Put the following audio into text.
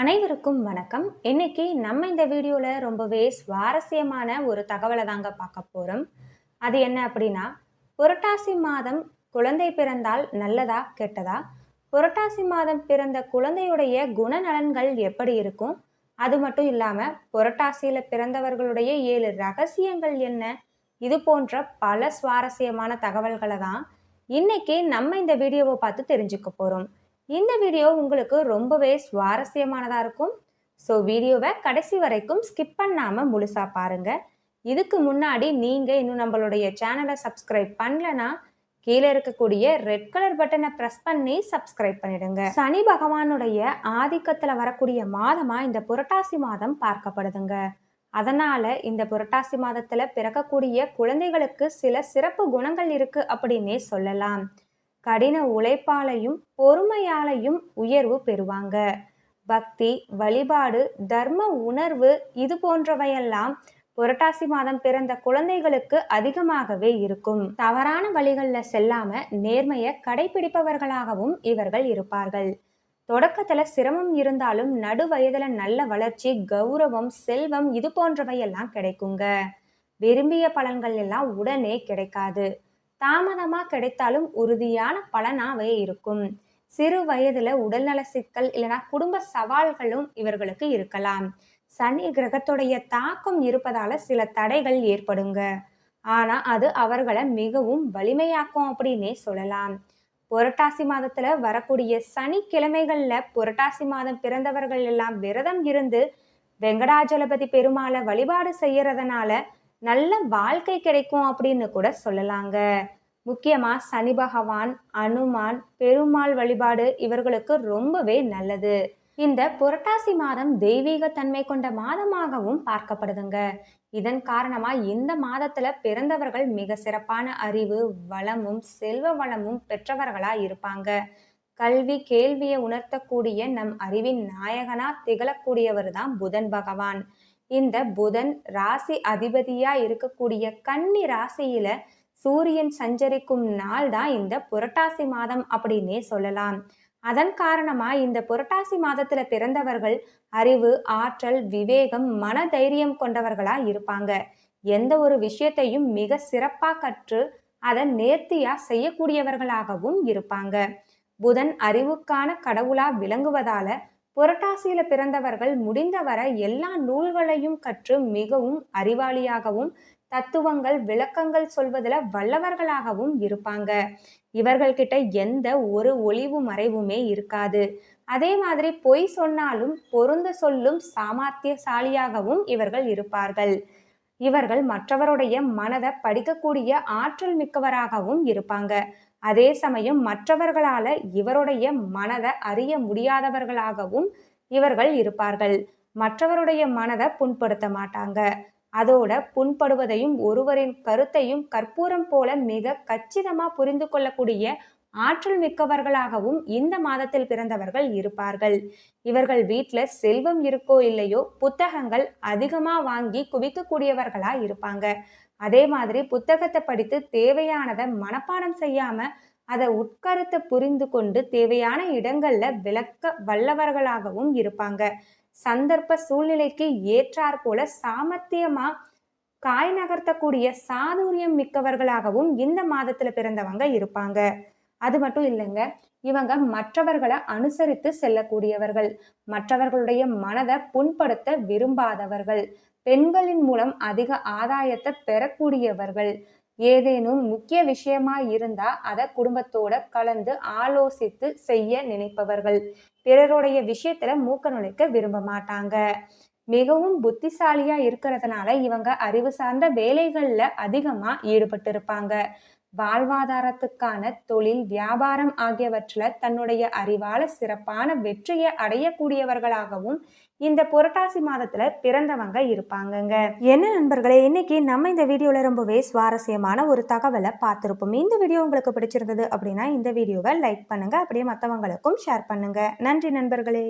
அனைவருக்கும் வணக்கம். இன்னைக்கு நம்ம இந்த வீடியோவில் ரொம்பவே சுவாரஸ்யமான ஒரு தகவலை தாங்க பார்க்க போகிறோம் அது என்ன அப்படின்னா புரட்டாசி மாதம் குழந்தை பிறந்தால் நல்லதா கெட்டதா? புரட்டாசி மாதம் பிறந்த குழந்தையுடைய குணநலன்கள் எப்படி இருக்கும்? அது மட்டும் இல்லாமல் புரட்டாசியில் பிறந்தவர்களுடைய ஏழு ரகசியங்கள் என்ன? இது போன்ற பல சுவாரஸ்யமான தகவல்களை தான் இன்னைக்கு நம்ம இந்த வீடியோவை பார்த்து தெரிஞ்சுக்க போகிறோம் இந்த வீடியோ உங்களுக்கு ரொம்பவே சுவாரஸ்யமானதாக இருக்கும். ஸோ வீடியோவை கடைசி வரைக்கும் ஸ்கிப் பண்ணாமல் முழுசாக பாருங்கள் இதுக்கு முன்னாடி நீங்கள் இன்னும் நம்மளுடைய சேனலை சப்ஸ்கிரைப் பண்ணலனா கீழே இருக்கக்கூடிய ரெட் கலர் பட்டனை ப்ரெஸ் பண்ணி சப்ஸ்கிரைப் பண்ணிடுங்க. சனி பகவானுடைய ஆதிக்கத்தில் வரக்கூடிய மாதமாக இந்த புரட்டாசி மாதம் பார்க்கப்படுதுங்க. அதனால் இந்த புரட்டாசி மாதத்தில் பிறக்கக்கூடிய குழந்தைகளுக்கு சில சிறப்பு குணங்கள் இருக்குது அப்படின்னே சொல்லலாம். கடின உழைப்பாலையும் பொறுமையாலையும் உயர்வு பெறுவாங்க. பக்தி வழிபாடு தர்ம உணர்வு இது போன்றவையெல்லாம் புரட்டாசி மாதம் பிறந்த குழந்தைகளுக்கு அதிகமாகவே இருக்கும். தவறான வழிகளில் செல்லாம நேர்மையை கடைபிடிப்பவர்களாகவும் இவர்கள் இருப்பார்கள். தொடக்கத்துல சிரமம் இருந்தாலும் நடு வயதுல நல்ல வளர்ச்சி கௌரவம் செல்வம் இது போன்றவையெல்லாம் கிடைக்குங்க. விரும்பிய பலன்கள் எல்லாம் உடனே கிடைக்காது. தாமதமா கிடைத்தாலும் உறுதியான பலனாவே இருக்கும். சிறு வயதுல உடல்நல சிக்கல் இல்லைன்னா குடும்ப சவால்களும் இவர்களுக்கு இருக்கலாம். சனி கிரகத்துடைய தாக்கம் இருப்பதால சில தடைகள் ஏற்படுங்க. ஆனா அது அவர்களை மிகவும் வலிமையாக்கும் அப்படின்னே சொல்லலாம். புரட்டாசி மாதத்துல வரக்கூடிய சனிக்கிழமைகள்ல புரட்டாசி மாதம் பிறந்தவர்கள் எல்லாம் விரதம் இருந்து வெங்கடாஜலபதி பெருமாளை வழிபாடு செய்யறதுனால நல்ல வாழ்க்கை கிடைக்கும் அப்படின்னு கூட சொல்லலாங்க. முக்கியமாக சனி பகவான் அனுமான் பெருமாள் வழிபாடு இவர்களுக்கு ரொம்பவே நல்லது. இந்த புரட்டாசி மாதம் தெய்வீக தன்மை கொண்ட மாதமாகவும் பார்க்கப்படுதுங்க. இதன் காரணமா இந்த மாதத்துல பிறந்தவர்கள் மிக சிறப்பான அறிவு வளமும் செல்வ வளமும் பெற்றவர்களா இருப்பாங்க. கல்வி கேள்வியை உணர்த்தக்கூடிய நம் அறிவின் நாயகனா திகழக்கூடியவர் தான் புதன் பகவான். இந்த புதன் ராசி அதிபதியா இருக்கக்கூடிய கன்னி ராசியில சூரியன் சஞ்சரிக்கும் நாள் தான் இந்த புரட்டாசி மாதம் அப்படின்னே சொல்லலாம். அதன் காரணமா இந்த புரட்டாசி மாதத்துல பிறந்தவர்கள் அறிவு ஆற்றல் விவேகம் மன தைரியம் கொண்டவர்களா இருப்பாங்க. எந்த ஒரு விஷயத்தையும் மிக சிறப்பா கற்று அதை நேர்த்தியா செய்யக்கூடியவர்களாகவும் இருப்பாங்க. புதன் அறிவுக்கான கடவுளா விளங்குவதால புரட்டாசியில பிறந்தவர்கள் முடிந்தவரை எல்லா நூல்களையும் கற்று மிகவும் அறிவாளியாகவும் தத்துவங்கள் விளக்கங்கள் சொல்வதில் வல்லவர்களாகவும் இருப்பாங்க. இவர்கள்கிட்ட எந்த ஒரு ஒளிவு மறைவுமே இருக்காது. அதே மாதிரி பொய் சொன்னாலும் பொருந்த சொல்லும் சாமர்த்தியசாலியாகவும் இவர்கள் இருப்பார்கள். இவர்கள் மற்றவருடைய மனதை படிக்கக்கூடிய ஆற்றல் மிக்கவராகவும் இருப்பாங்க. அதே சமயம் மற்றவர்களால இவருடைய மனதை அறிய முடியாதவர்களாகவும் இவர்கள் இருப்பார்கள். மற்றவருடைய மனதை புண்படுத்த மாட்டாங்க. அதோட புண்படுவதையும் ஒருவரின் கருத்தையும் கற்பூரம் போல மிக கச்சிதமா புரிந்து கொள்ளக்கூடிய ஆற்றல் மிக்கவர்களாகவும் இந்த மாதத்தில் பிறந்தவர்கள் இருப்பார்கள். இவர்கள் வீட்டில் செல்வம் இருக்கோ இல்லையோ புத்தகங்கள் அதிகமாக வாங்கி குவிக்கக்கூடியவர்களா இருப்பாங்க. அதே மாதிரி புத்தகத்தை படித்து தேவையானதை மனப்பாடம் செய்யாம அதை உட்கருத்தை புரிந்து கொண்டு தேவையான இடங்கள்ல விளக்க வல்லவர்களாகவும் இருப்பாங்க. சந்தர்ப்ப சூழ்நிலைக்கு ஏற்றாற் போல சாமர்த்தியமா காய் நகர்த்தக்கூடிய சாதுரியம் மிக்கவர்களாகவும் இந்த மாதத்துல பிறந்தவங்க இருப்பாங்க. அது மட்டும் இல்லைங்க. இவங்க மற்றவர்களை அனுசரித்து செல்லக்கூடியவர்கள். மற்றவர்களுடைய மனதை புண்படுத்த விரும்பாதவர்கள். பெண்களின் மூலம் அதிக ஆதாயத்தை பெறக்கூடியவர்கள். ஏதேனும் முக்கிய விஷயமா இருந்தா அதை குடும்பத்தோட கலந்து ஆலோசித்து செய்ய நினைப்பவர்கள். பிறருடைய விஷயத்துல மூக்க நுழைக்க விரும்ப மாட்டாங்க. மிகவும் புத்திசாலியா இருக்கிறதுனால இவங்க அறிவு சார்ந்த வேலைகள்ல அதிகமா ஈடுபட்டு இருப்பாங்க வாழ்வாதாரத்துக்கான தொழில் வியாபாரம் ஆகியவற்றில் தன்னுடைய அறிவால சிறப்பான வெற்றியை அடையக்கூடியவர்களாகவும் இந்த புரட்டாசி மாதத்துல பிறந்தவங்க இருப்பாங்கங்க. என்ன நண்பர்களே இன்னைக்கு நம்ம இந்த வீடியோல ரொம்பவே சுவாரஸ்யமான ஒரு தகவலை பார்த்துருப்போம். இந்த வீடியோ உங்களுக்கு பிடிச்சிருந்தது அப்படின்னா இந்த வீடியோவை லைக் பண்ணுங்க அப்படியே மற்றவங்களுக்கும் ஷேர் பண்ணுங்க. நன்றி நண்பர்களே.